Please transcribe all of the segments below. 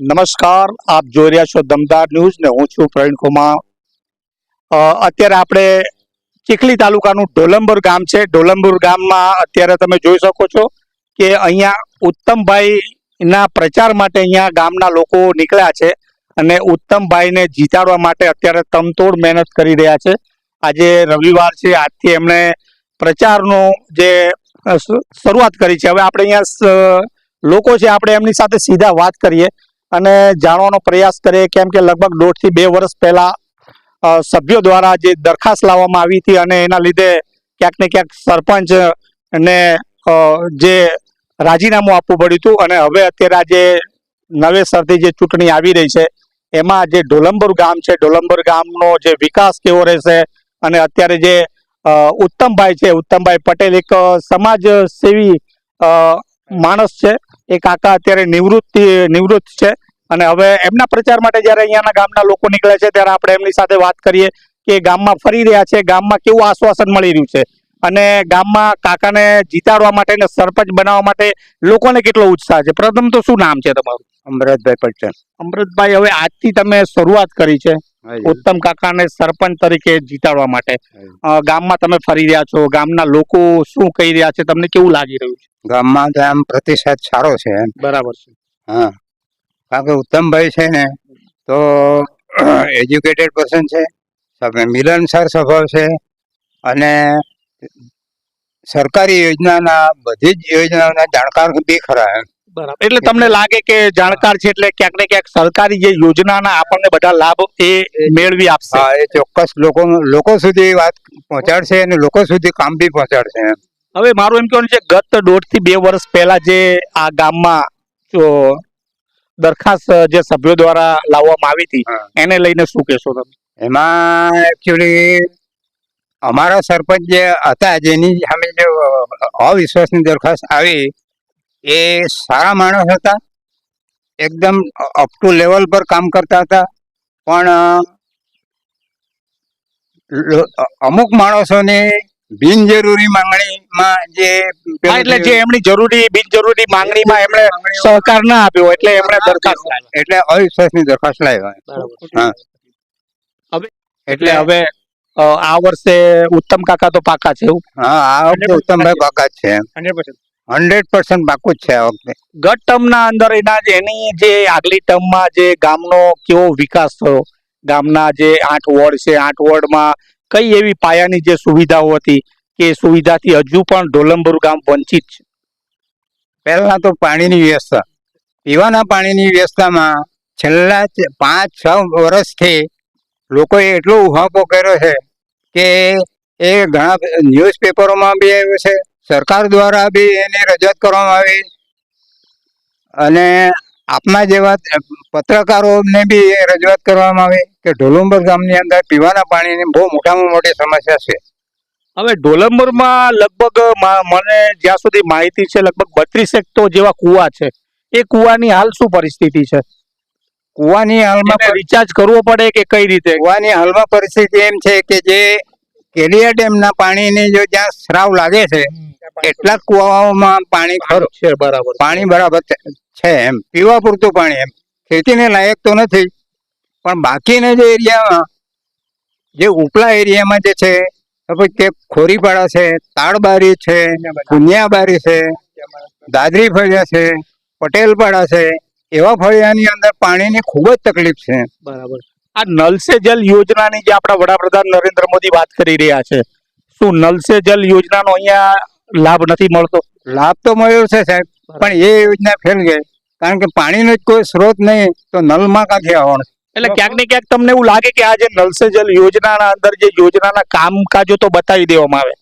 નમસ્કાર, આપ જોઈ રહ્યા છો દમદાર ન્યૂઝ ને હું છું પ્રવીણ કુમાર. અત્યારે આપણે ચીખલી તાલુકાનું ઢોલંબુર ગામ છે. ઢોલંબુર ગામમાં અત્યારે તમે જોઈ શકો છો કે અહીંયા ઉત્તમભાઈના પ્રચાર માટે અહીંયા ગામના લોકો નીકળ્યા છે અને ઉત્તમભાઈને જીતાડવા માટે અત્યારે તમતોડ મહેનત કરી રહ્યા છે. આજે રવિવાર છે, આજથી એમણે પ્રચારનો જે શરૂઆત કરી છે. હવે આપણે અહીંયા લોકો છે, આપણે એમની સાથે સીધા વાત કરીએ. અને જાણવાનો પ્રયાસ કરીએ, કેમ કે લગભગ દોઢથી બે વર્ષ પહેલા સભ્યો દ્વારા જે દરખાસ્ત લાવવામાં આવી હતી અને એના લીધે ક્યાંક ને ક્યાંક સરપંચ ને જે રાજીનામું આપવું પડ્યું હતું અને હવે અત્યારે આ જે નવેસરથી જે ચૂંટણી આવી રહી છે, એમાં જે ઢોલંબર ગામ છે, ઢોલંબર ગામનો જે વિકાસ કેવો રહેશે અને અત્યારે જે ઉત્તમભાઈ છે, ઉત્તમભાઈ પટેલ એક સમાજ સેવી માણસ છે એ કાકા અત્યારે નિવૃત્તિ, નિવૃત્ત છે. અને હવે એમના પ્રચાર માટે જ્યારે અહીંયાના ગામના લોકો નીકળે છે ત્યારે આપણે એમની સાથે વાત કરીએ કે ગામમાં ફરી રહ્યા છે ગામમાં કેવું આશ્વાસન મળી રહ્યું છે? અને ગામમાં કાકાને જીતાડવા માટે ને સરપંચ બનાવવા માટે લોકોને કેટલો ઉત્સાહ છે? પ્રથમ તો શું નામ છે તમારું? અમરતભાઈ પટેલ. અમૃતભાઈ હવે આજથી તમે શરૂઆત કરી છે ઉત્તમ કાકાને સરપંચ તરીકે જીતાડવા માટે. ગામમાં તમે ફરી રહ્યા છો ગામના લોકો શું કહી રહ્યા છે? તમને કેવું લાગી રહ્યું છે? ગામમાં તો આમ પ્રતિસાદ સારો છે બરાબર છે. હા. કારણ કે ઉત્તમભાઈ છે ને તો એજ્યુકેટેડ પર્સન છે. મિલનસાર સ્વભાવ છે. અને સરકારી યોજનાના બધી જ યોજનાઓના જાણકાર બી ખરા એમ. બરાબર. એટલે તમને લાગે કે જાણકાર છે એટલે ક્યાંક ને ક્યાંક સરકારી જે યોજનાના આપણને બધા લાભ એ મેળવી આપશે. હા એ ચોક્કસ લોકો લોકો સુધી વાત પહોંચાડશે અને લોકો સુધી કામ બી પહોંચાડશે હવે મારું એમ કહેવાનું છે ગત દોઢથી બે વર્ષ પહેલા જે આ ગામમાં દરખાસ્ત જે સભ્યો દ્વારા લાવવામાં આવી હતી એને લઈને શું કહેશો તમે? એમાં એકચ્યુઅલી અમારા સરપંચ જે હતા જેની સામે જે અવિશ્વાસની દરખાસ્ત આવી એ સારા માણસ હતા. એકદમ અપ ટુ લેવલ પર કામ કરતા હતા. પણ અમુક માણસોને બિનજરૂરી માંગણીમાં જે એટલે જે એમની જરૂરી બિનજરૂરી માંગણીમાં એમણે સહકાર ના આપ્યો એટલે એમણે દરખાસ્ત એટલે અવિશ્વાસની દરખાસ્ત લાવ્યા હવે એટલે હવે આ વર્ષે ઉત્તમ કાકા તો પાકા છે એવું? હા આ વખતે ઉત્તમભાઈ પાકા છે હંડ્રેડ પર્સન્ટ પાકું જ છે આ વખતે. ગત ટર્મના અંદર એના જે એની જે આગલી ટર્મમાં જે ગામનો કેવો વિકાસ થયો? ગામના જે આઠ વોર્ડ છે આઠ વોર્ડમાં કઈ એવી પાયાની જે સુવિધાઓ હતી? કે સુવિધાથી હજુ પણ ઢોલંબુર ગામ વંચિત છે. પહેલા તો પાણીની વ્યવસ્થા. પીવાના પાણીની વ્યવસ્થામાં છેલ્લા પાંચ, છ વર્ષથી લોકોએ એટલો ઉહાપો કર્યો છે કે એ ઘણા ન્યૂઝપેપરોમાં બી આવ્યું છે, સરકાર દ્વારા બી એની રજૂઆત કરવામાં આવી. અને આપના જેવા પત્રકારોને બી રજૂઆત કરવામાં આવી કે ઢોલુંબર ગામની અંદર પીવાના પાણીની બહુ મોટામાં મોટી સમસ્યા છે. હવે ઢોલંબુરમાં લગભગ મને જ્યાં સુધી માહિતી છે લગભગ બત્રીસેક તો જેવા કુવા છે. એ કુવાની હાલ શું પરિસ્થિતિ છે? કુવાની હાલમાં રિચાર્જ કરવો પડે કે કઈ રીતે? કુવાની હાલમાં પરિસ્થિતિ એમ છે કે જે કેલિયા ડેમના પાણીની જો જ્યાં સ્રાવ લાગે છે કેટલાક કુવાઓમાં પાણી ખરું છે બરાબર. પાણી બરાબર છે- એમ. પીવા પૂરતું પાણી એમ. ખેતીને લાયક તો નથી પણ બાકીના જે એરિયામાં જે ઉપલા એરિયામાં જે છે પછી તે ખોરીપાડા છે તાળબારી છે પુનિયાબારી છે દાદરી ફળિયા છે પટેલપાડા છે એવા ફળિયાની અંદર પાણીની ખૂબ જ તકલીફ છે. બરાબર. આ નલ સે જલ યોજનાની જે આપણા વડાપ્રધાન નરેન્દ્ર મોદી વાત કરી રહ્યા છે શું નલ સે જલ યોજનાનો અહીંયા લાભ નથી મળતો? લાભ તો મળ્યો છે સાહેબ પણ એ યોજના ફેલ ગઈ. કારણ કે પાણીનો જ કોઈ સ્ત્રોત નહીં તો નલમાં ક્યાંથી આવવાનું? એટલે ક્યાંક ને ક્યાંક તમને એવું લાગે કે આ જે નલ સે જલ યોજનાના અંદર જે યોજનાના કામકાજો તો બતાવી દેવામાં આવે.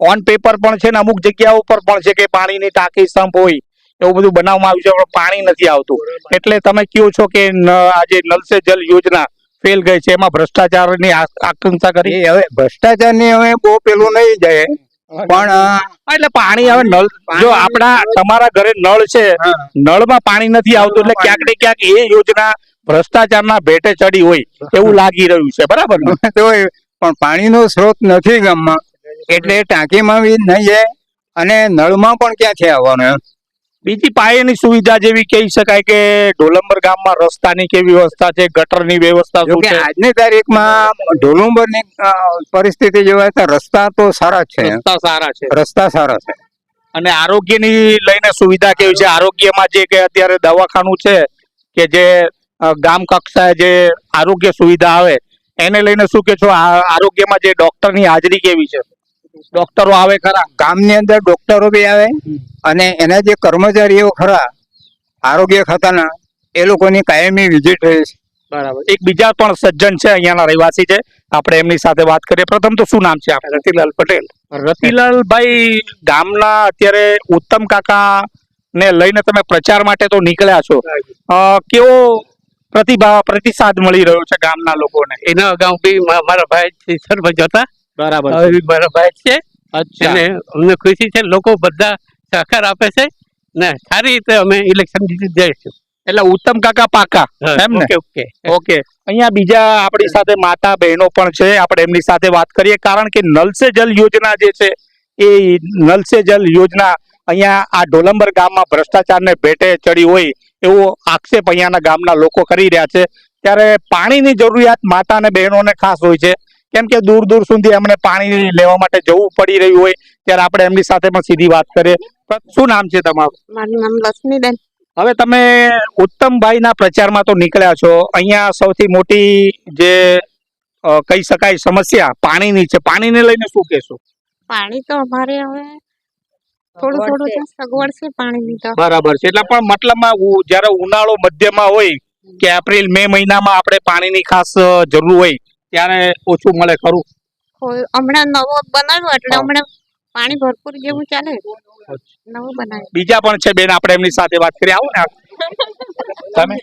ઓન પેપર પણ છે ને અમુક જગ્યાઓ પર પણ છે કે પાણીની ટાંકી સંપ હોય એવું બધું બનાવવામાં આવ્યું છે પણ પાણી નથી આવતું. એટલે તમે કહો છો કે આ જે નલ સે જલ યોજના ફેલ ગઈ છે એમાં ભ્રષ્ટાચારની આકાંક્ષા કરી? હવે ભ્રષ્ટાચારની હવે બહુ પેલું નહીં જાય. પણ એટલે પાણી હવે નળ જો આપણા તમારા ઘરે નળ છે નળમાં પાણી નથી આવતું એટલે ક્યાંક ને ક્યાંક એ યોજના ભ્રષ્ટાચારના ભેટે ચડી હોય એવું લાગી રહ્યું છે બરાબર ને? પણ પાણીનો સ્ત્રોત નથી ગામમાં. એટલે ટાંકીમાં બી નહીં જાય અને નળમાં પણ ક્યાંથી આવવાનું એમ? બીજી પાયાની સુવિધા જેવી કહી શકાય કે ઢોલંબર ગામમાં રસ્તાની કેવી વ્યવસ્થા છે ગટરની વ્યવસ્થા શું કે છે? આજની તારીખમાં ઢોલંબરની પરિસ્થિતિ જોવાય તો રસ્તા તો સારા છે રસ્તા સારા છે. રસ્તા સારા છે. અને આરોગ્યની લઈને સુવિધા કેવી છે? આરોગ્યમાં જે કે અત્યારે દવાખાનું છે કે જે ગામ કક્ષાએ જે આરોગ્ય સુવિધા આવે એને લઈને શું કે છો આરોગ્યમાં જે ડોક્ટરની હાજરી કેવી છે? ડોક્ટરો આવે ખરા ગામની અંદર ડોક્ટરો બી આવે અને એના જે કર્મચારીઓ ખરા આરોગ્ય ખાતાના એ લોકોની કાયમી વિઝિટ રહે છે. બરાબર. એક બીજા પણ સજ્જન છે અહીંયાના રહેવાસી છે. આપણે એમની સાથે વાત કરીએ. પ્રથમ તો શું નામ છે આપણે રતિલાલ પટેલ. રતિલાલભાઈ ગામના અત્યારે ઉત્તમ કાકા ને લઈને તમે પ્રચાર માટે તો નીકળ્યા છો. કેવો પ્રતિભાવ પ્રતિસાદ મળી રહ્યો છે ગામના લોકોને. એના અગાઉ બી મારા ભાઈ સરપંચ હતા. બરાબર મારા ભાઈ છે. અને અમને ખુશી છે લોકો બધા સહકાર આપે છે. ને સારી રીતે અમે ઇલેક્શન જીતી જઈશું. એટલે ઉત્તમ કાકા પાકા એમ ને? Okay okay. ઓકે. અહીંયા બીજા આપણી સાથે માતા બહેનો પણ છે. આપણે એમની સાથે વાત કરીએ. કારણ કે નલ સે જલ યોજના જે છે એ નલ સે જલ યોજના અહીંયા આ ઢોલંબર ગામમાં ભ્રષ્ટાચારને ભેટે ચડી હોય એવો આક્ષેપ અહીંયાના ગામના લોકો કરી રહ્યા છે. ત્યારે પાણીની જરૂરિયાત માતા અને બહેનોને ખાસ હોય છે. કેમ કે દૂર દૂર સુધી એમને પાણી લેવા માટે જવું પડી રહ્યું હોય ત્યારે આપણે એમની સાથે પણ સીધી વાત કરીએ. શું નામ છે તમારું? મારું નામ લક્ષ્મીબેન. હવે તમે ઉત્તમભાઈના પ્રચારમાં તો નીકળ્યા છો. અહીંયા સૌથી મોટી જે કહી શકાય સમસ્યા પાણીની છે. પાણીને લઈને શું કહેશો? પાણી તો અમારે હવે થોડું થોડું તો સગવડ છે પાણીની તો બરાબર છે. એટલે પણ મતલબમાં જ્યારે ઉનાળો મધ્યમાં હોય કે એપ્રિલ મે મહિનામાં આપણે પાણીની ખાસ જરૂર હોય ત્યારે ઓછું મળે ખરું? હમણાં નવો બનાવ્યો એટલે હમણાં પાણી ભરપૂર જેવું ચાલે. નવો બનાવ્યો. બીજા પણ છે બેન આપણે એમની સાથે વાત કરી. આવો ને તમે?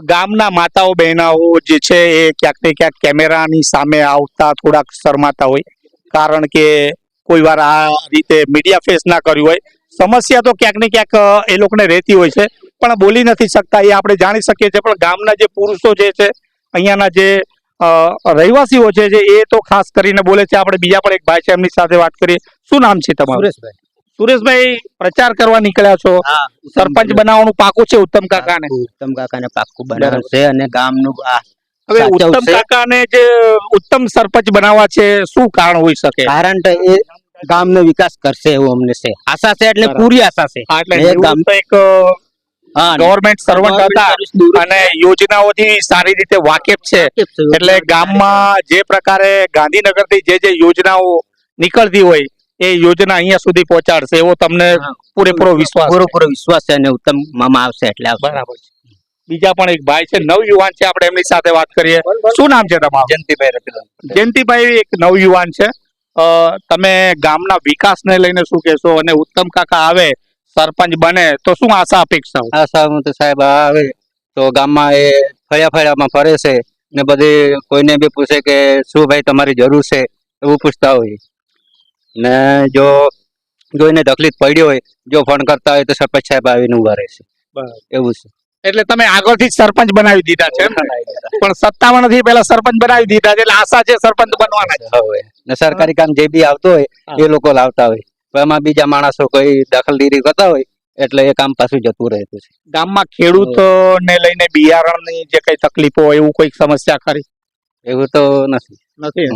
ગામના માતાઓ બહેનાઓ જે છે એ ક્યાંક ને ક્યાંક કેમેરાની સામે આવતા થોડાક શરમાતા હોય. કારણ કે કોઈ વાર આ રીતે મીડિયા ફેસ ના કર્યું હોય. સમસ્યા તો ક્યાંક ને ક્યાંક એ લોકોને રહેતી હોય છે. પણ બોલી નથી શકતા એ આપણે જાણી શકીએ છીએ. પણ ગામના જે પુરુષો જે છે અહીંયાના જે અ, રહેવાસીઓ છે જે એ તો ખાસ કરીને બોલે છે. આપણે બીજા પણ એક ભાઈ છે એમની સાથે વાત કરીએ. શું નામ છે તમારું? સુરેશભાઈ. સુરેશભાઈ પ્રચાર કરવા નીકળ્યા છો. સરપંચ બનાવવાનું પાકું છે ઉત્તમ કાકાને? ઉત્તમ કાકા ને પાકું પાક્કું છે અને ગામનું આ હવે. ઉત્તમ કાકાને જે ઉત્તમ સરપંચ બનાવવા છે શું કારણ હોઈ શકે? કારણ તો એ ગામનો વિકાસ કરશે એવું અમને છે. આશા છે એટલે. પૂરી આશા છે. એટલે ગામ- નિવૃત્ત એક ગવર્મેન્ટ સર્વન્ટ હતા અને યોજનાઓથી સારી રીતે વાકેફ છે. એટલે ગામમાં જે પ્રકારે ગાંધીનગરથી જે જે યોજનાઓ નીકળતી હોય એ યોજના અહીંયા સુધી પહોંચાડશે એવો તમને પૂરેપૂરો વિશ્વાસ છે. પૂરો પૂરો વિશ્વાસ છે અને ઉત્તમ મામા આવશે એટલે બરાબર છે. બીજા પણ એક ભાઈ છે નવયુવાન છે આપણે એમની સાથે વાત કરીએ. શું નામ છે તમારું? જયંતિભાઈ રતિલાલ. જયંતિભાઈ એક નવયુવાન છે. તમે ગામના વિકાસને લઈને શું કહેશો અને ઉત્તમ કાકા આવે સરપંચ બને તો શું આશા અપેક્ષા આશા સાહેબ તો સાહેબ આવે તો ગામમાં એ ફર્યા ફર્યામાં ફરે છે ને બધી કોઈને બી પૂછે કે શું ભાઈ તમારી જરૂર છે એવું પૂછતા હોય. ને જો જોઈને તકલીફ પડી હોય જો ફોન કરતા હોય તો સરપંચ સાહેબ આવીને ઊભા રહેશે. એવું છે. એટલે તમે આગળથી જ સરપંચ બનાવી દીધા છે પણ સત્તાવનથી પેલા સરપંચ બનાવી દીધા છે એટલે આશા છે સરપંચ બનવાના ને સરકારી કામ જે બી આવતો હોય એ લોકો લાવતા હોય. એમાં બીજા માણસો કોઈ દખલગીરી કરતા હોય એટલે એ કામ પાછું જતું રહેતું છે. ગામમાં ખેડૂત ને લઈને બિયારણની જે કઈ તકલીફો હોય એવું કોઈ સમસ્યા ખરી? એવું તો નથી. નથી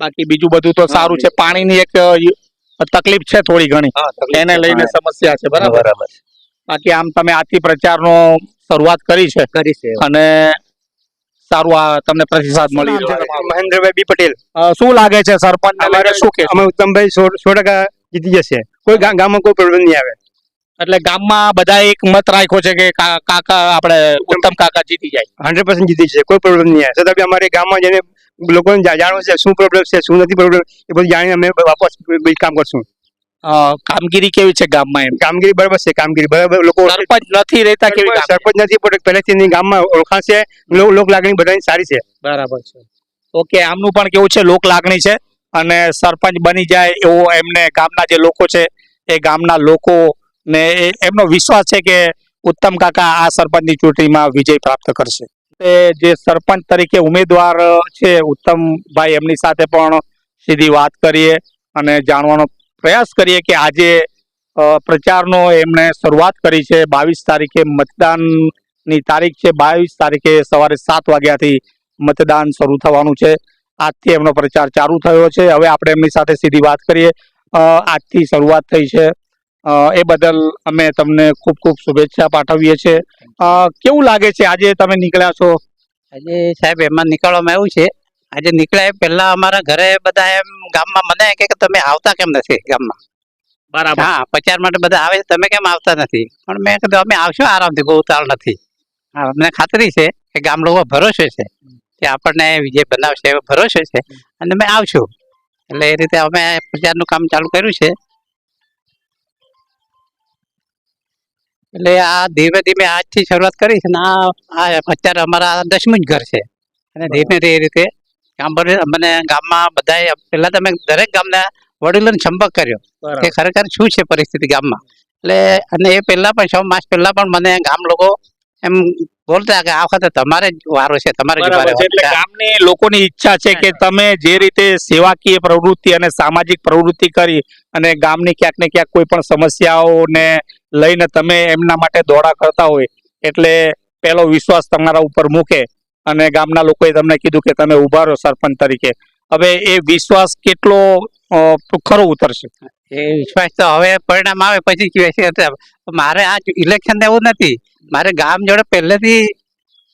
બાકી બીજું બધું તો સારું છે. પાણીની એક તકલીફ છે થોડી ઘણી. એને લઈને સમસ્યા છે બરાબર? બરાબર બાકી આમ તમે આથી પ્રચારનો શરૂઆત કરી છે. કરી છે. અને સારું આ તમને પ્રતિસાદ મળી મહેન્દ્રભાઈ બી પટેલ. શું લાગે છે સરપંચ અમારે? શું કે? અમે ઉત્તમભાઈ સો ટકા જીતી જશે. કોઈ ગામમાં કોઈ પ્રોબ્લેમ નહીં આવે. એટલે ગામમાં બધા એક મત રાખ્યો છે કે કાકા આપણે ઉત્તમ કાકા જીતી જાય. હંડ્રેડ પર્સન્ટ જીતી જશે. કોઈ પ્રોબ્લેમ નહીં આવે. છતાં બી અમારે ગામમાં જેને લોકોને જાણવું છે શું પ્રોબ્લેમ છે શું નથી પ્રોબ્લેમ એ બધું જાણીને અમે વાપસ કામ કરશું. કામગીરી કેવી છે ગામમાં એમ? કામગીરી બરાબર છે કામગીરી. બરાબર લોકો સરપંચ નથી રહેતા કેવી સરપંચ નથી પણ પહેલેથી ગામમાં ઓળખાણ છે લોક લાગણી બધાની સારી છે. બરાબર છે. ઓકે આમનું પણ કેવું છે લોક લાગણી છે અને સરપંચ બની જાય એવો એમને ગામના જે લોકો છે એ ગામના લોકો ને એમનો વિશ્વાસ છે કે ઉત્તમ કાકા આ સરપંચની ચૂંટણીમાં વિજય પ્રાપ્ત કરશે. તે જે સરપંચ તરીકે ઉમેદવાર છે ઉત્તમભાઈ એમની સાથે પણ સીધી વાત કરીએ અને જાણવાનો પ્રયાસ કરીએ કે આજે પ્રચારનો એમણે શરૂઆત કરી છે. બાવીસ તારીખે મતદાનની તારીખ છે. બાવીસ તારીખે સવારે સાત વાગ્યાથી મતદાન શરૂ થવાનું છે. આજથી એમનો પ્રચાર ચાલુ થયો છે. હવે આપણે એમની સાથે સીધી વાત કરીએ. આજથી શરૂઆત થઈ છે. એ બદલ અમે તમને ખૂબ ખૂબ શુભેચ્છા પાઠવીએ છીએ. કેવું લાગે છે? આજે તમે નીકળ્યા છો? આજે સાહેબ, એમાં નીકળવામાં આવ્યું છે આજે નીકળ્યા પહેલા અમારા ઘરે બધા એમ ગામમાં મને કે તમે આવતા કેમ નથી ગામમાં? બરાબર. હા પ્રચાર માટે બધા આવે છે તમે કેમ આવતા નથી? પણ મેં કીધું અમે આવશું આરામથી બહુ તાળ નથી. હા અમને ખાતરી છે કે ગામડો ભરોસો છે કે આપણને વિજય બનાવશે એવો ભરોસો છે અને મેં આવશું. એટલે એ રીતે અમે પ્રચારનું કામ ચાલુ કર્યું છે. એટલે આ ધીમે ધીમે આજથી શરૂઆત કરી છે ને આ આ અત્યારે અમારા દસમું જ ઘર છે. અને ધીમે ધીમે એ રીતે મને ગામમાં બધાએ પહેલા તમે દરેક ગામના વડીલોને સંપર્ક કર્યો કે ખરેખર શું છે પરિસ્થિતિ ગામમાં? એટલે અને એ પહેલા પણ છ માસ પહેલા પણ મને ગામ લોકો એમ બોલતા કે આ વખતે તમારે જ વારો છે તમારે જ વારો છે એટલે ગામની લોકોની ઈચ્છા છે કે તમે જે રીતે સેવાકીય પ્રવૃત્તિ અને સામાજિક પ્રવૃત્તિ કરી અને ગામની ક્યાંક ને ક્યાંક કોઈ પણ સમસ્યાઓને લઈને તમે એમના માટે દોડા કરતા હોય એટલે પેલો વિશ્વાસ તમારા ઉપર મૂકે. અને ગામના લોકોએ તમને કીધું કે તમે ઊભા રહો સરપંચ તરીકે. હવે એ વિશ્વાસ કેટલો ખરો ઉતરશે? એ વિશ્વાસ તો હવે પરિણામ આવે, પછી મારે આ ઇલેક્શન એવું નથી. મારે ગામ જોડે પહેલેથી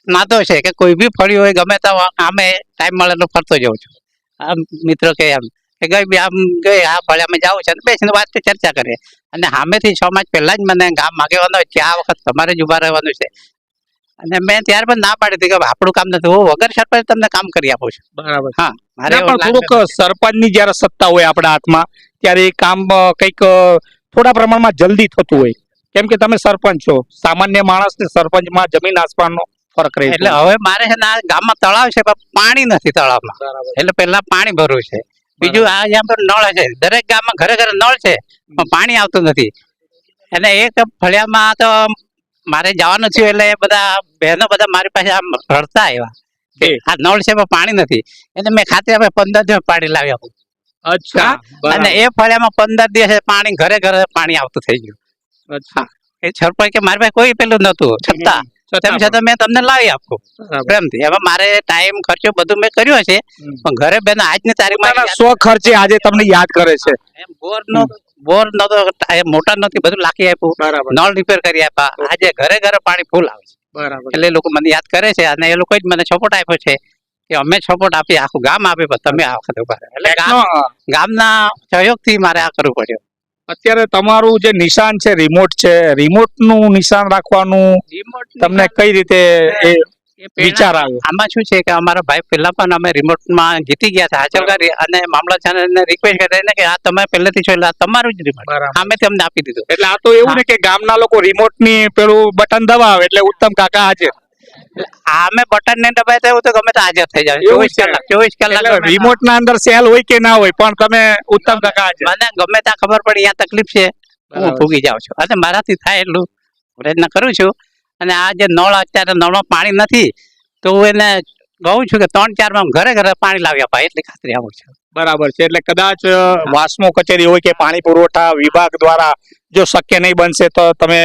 નાતો છે કે કોઈ બી ફળ્યું હોય, ગમે તો આમે ટાઈમ મળે તો ફરતો જાઉં છું. આમ મિત્રો કે એમ. કે ગઈ આમ ગઈ, આ ફળિયામાં જાઉં છે બેસીને વાત ચર્ચા કરીએ. અને સામેથી છ માસ પહેલા જ મને ગામ માગેવાનો છે આ વખત તમારે જ ઊભા રહેવાનું છે. અને મેં ત્યાર પણ ના પાડી હતી કે આપણું કામ નથી. હું વગર સરપંચ તમને કામ કરી આપું છું. બરાબર. હા મારે પણ થોડુંક સરપંચની જ્યારે સત્તા હોય આપણા હાથમાં ત્યારે એ કામ કંઈક થોડા પ્રમાણમાં જલ્દી થતું હોય. કેમ કે તમે સરપંચ છો. સામાન્ય માણસ ને સરપંચમાં જમીન આસમાનનો ફરક રહે એટલે હવે મારે છે ને ગામમાં તળાવ છે પણ પાણી નથી તળાવમાં. એટલે પેલા પાણી ભરવું છે. બીજું આ જ્યાં પર નળ છે. દરેક ગામમાં ઘરે ઘરે નળ છે પણ પાણી આવતું નથી. અને એક ફળિયામાં તો મારે જવાનું થયું એટલે બધા બહેનો બધા મારી પાસે આમ રડતા આવ્યા. આ નળ છે પાણી નથી. એટલે મેં ખાતે અમે પંદર દિવસ પાણી લાવી અચ્છા અને એ ફળિયામાં પંદર દિવસે પાણી ઘરે ઘરે પાણી આવતું થઈ ગયું. અચ્છા. એ સરપંચ કે મારી પાસે કોઈ પેલું નતું છતાં તેમ છતાં મેં તમને લાવી આપું. પ્રેમથી હવે મારે ટાઈમ ખર્ચો બધું મેં કર્યો છે. પણ ઘરે બેન આજની તારીખમાં સો ખર્ચે આજે તમને યાદ કરે છે. એમ બોર નો બોર ન તો ટાઈમ મોટર નથી બધું લાખી આપ્યું. બરાબર. નળ રિપેર કરી આપ્યા. આજે ઘરે ઘરે પાણી ફૂલ આવે છે. બરાબર. એટલે લોકો મને યાદ કરે છે અને એ લોકો જ મને સપોર્ટ આપ્યો છે કે અમે સપોર્ટ આપી આખું ગામ આપે પણ તમે આ વખતે ઊભા એટલે ગામ ગામના સહયોગથી મારે આ કરવું પડ્યું. અત્યારે તમારું જે નિશાન છે રિમોટ છે રિમોટનું નિશાન રાખવાનું તમને કઈ રીતે એ વિચાર આવ્યો. આમાં શું છે કે અમારા ભાઈ પહેલા પણ અમે રિમોટમાં જીતી ગયા હતા હાજર કરી અને મામલતદારને રિક્વેસ્ટ કરીને કે આ તમે પહેલેથી છો એટલે તમારું જ રિમોટ અમે તમને આપી દીધું. એટલે આ તો એવું ને કે ગામના લોકો રિમોટની પેલું બટન દબાવે એટલે ઉત્તમ કાકા હાજર. આ અમે બટન ને દબાય તો તો ગમે તો હાજર થઈ જાય. ચોવીસ કલાક ચોવીસ કલાક રિમોટ ના અંદર સેલ હોય કે ના હોય પણ તમે ઉત્તમ કાકા હાજર. મને ગમે ત્યાં ખબર પડી અહીંયા તકલીફ છે. હું ભૂગી જાઉં છું. અને મારાથી થાય એટલું. પ્રયત્ન કરું છું અને આ જે નળ અત્યારે નળમાં પાણી નથી તો હું એને કહું છું કે ત્રણ ચારમાં ઘરે ઘરે પાણી લાવી અપાય એટલી ખાતરી આવું છું બરાબર છે એટલે કદાચ વાસમો કચેરી હોય કે પાણી પુરવઠા વિભાગ દ્વારા જો શક્ય નહીં બનશે તો તમે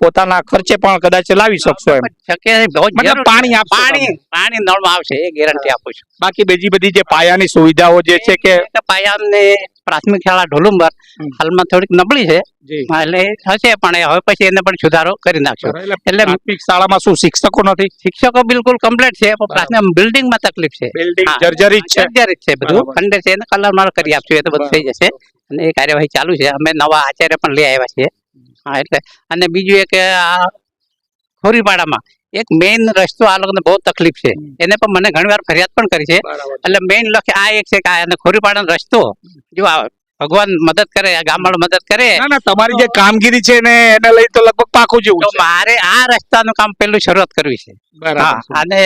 પોતાના ખર્ચે પણ કદાચ લાવી શકશો એમ શક્ય. પાણી પાણી પાણી નળમાં આવશે એ ગેરંટી આપું છું બાકી બીજી બધી જે પાયાની સુવિધાઓ જે છે કે પાયા પાયાની પ્રાથમિક શાળા ઢોલુંબર. હાલમાં થોડીક નબળી છે. એટલે હશે પણ હવે પછી એને પણ સુધારો કરી નાખશો. એટલે શાળામાં શું શિક્ષકો નથી? શિક્ષકો બિલકુલ કમ્પ્લીટ છે પણ પ્રાથમિક બિલ્ડિંગમાં તકલીફ છે. જર્જરિત છે. જર્જરિત છે બધું. ખંડે છે એને કલર માર કરી આપશું એ તો બધું થઈ જશે. અને એ કાર્યવાહી ચાલુ છે. અમે નવા આચાર્ય પણ લઈ આવ્યા છીએ. હા એટલે અને બીજું એક આ ખોરીપાડામાં એક મેઇન રસ્તો આ લોકોને બહુ તકલીફ છે. એને પણ મને ઘણી વાર ફરિયાદ પણ કરી છે. એટલે મેઇન લક્ષ્ય આ એક છે કે આ ખોરીપાડાનો રસ્તો જો આ ભગવાન મદદ કરે ગામડ મદદ કરે. ના ના તમારી જે કામગીરી છે ને એને લઈ તો લગભગ પાકું જેવું તો મારે આ રસ્તાનું કામ પેલું શરૂઆત કરવી છે. બરાબર અને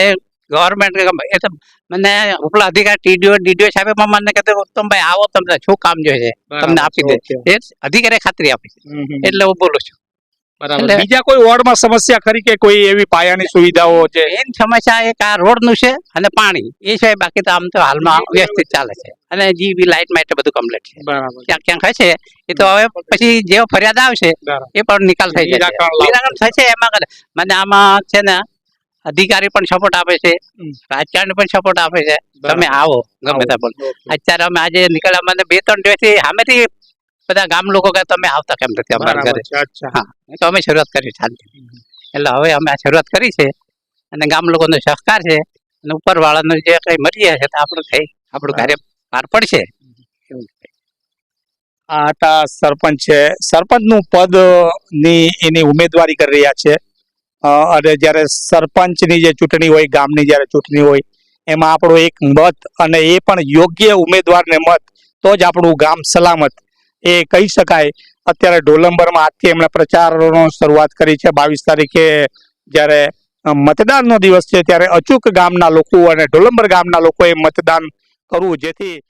ગવર્મેન્ટ એ તો મને ઉપલા અધિકાર ટીડીઓ ડીડીઓ સાહેબ મને કહેતો ઉત્તમભાઈ આવો તમને શું કામ જોઈએ? તમને આપી દે. એ અધિકારી ખાતરી આપી છે. એટલે હું બોલું છું. બરાબર. બીજા કોઈ વોર્ડમાં સમસ્યા ખરી કે કોઈ એવી પાયાની સુવિધાઓ છે મેઇન સમસ્યા એક આ રોડનું છે અને પાણી. એ સિવાય બાકી તો આમ તો હાલમાં વ્યવસ્થિત ચાલે છે. અને જીબી લાઇટ માટે બધું કમ્પ્લીટ છે. ક્યાંક ક્યાંક હશે એ તો હવે પછી જે ફરિયાદ આવશે એ પણ નિકાલ થઈ જશે. નિરાકરણ. થશે એમાં. મને આમાં છે ને અધિકારી પણ સપોર્ટ આપે છે. રાજકારણ પણ સપોર્ટ આપે છે. તમે આવો ગમે ત્યાં પણ. અત્યારે અમે આજે નીકળ્યા મને બે ત્રણ દિવસથી સામેથી બધા ગામ લોકો કે તમે આવતા કેમ નથી અમારા ઘરે? હા તો અમે શરૂઆત કરી શાંતિ. એટલે હવે અમે આ શરૂઆત કરી છે અને ગામ લોકોનો સહકાર છે અને ઉપરવાળાનું જે કઈ મળી છે તો આપણું થઈ આપણું કાર્ય પાર પડશે. આ હતા સરપંચ છે. સરપંચનું પદની એની ઉમેદવારી કરી રહ્યા છે. અને જ્યારે સરપંચની જે ચૂંટણી હોય ગામની જ્યારે ચૂંટણી હોય એમાં આપણો એક મત અને એ પણ યોગ્ય ઉમેદવારને મત તો જ આપણું ગામ સલામત. એ કહી શકાય. અત્યારે ઢોલંબરમાં આજથી એમણે પ્રચારનો શરૂઆત કરી છે. બાવીસ તારીખે જ્યારે મતદાનનો દિવસ છે, ત્યારે અચૂક ગામના લોકો અને ઢોલંબર ગામના લોકોએ મતદાન કરવું. જેથી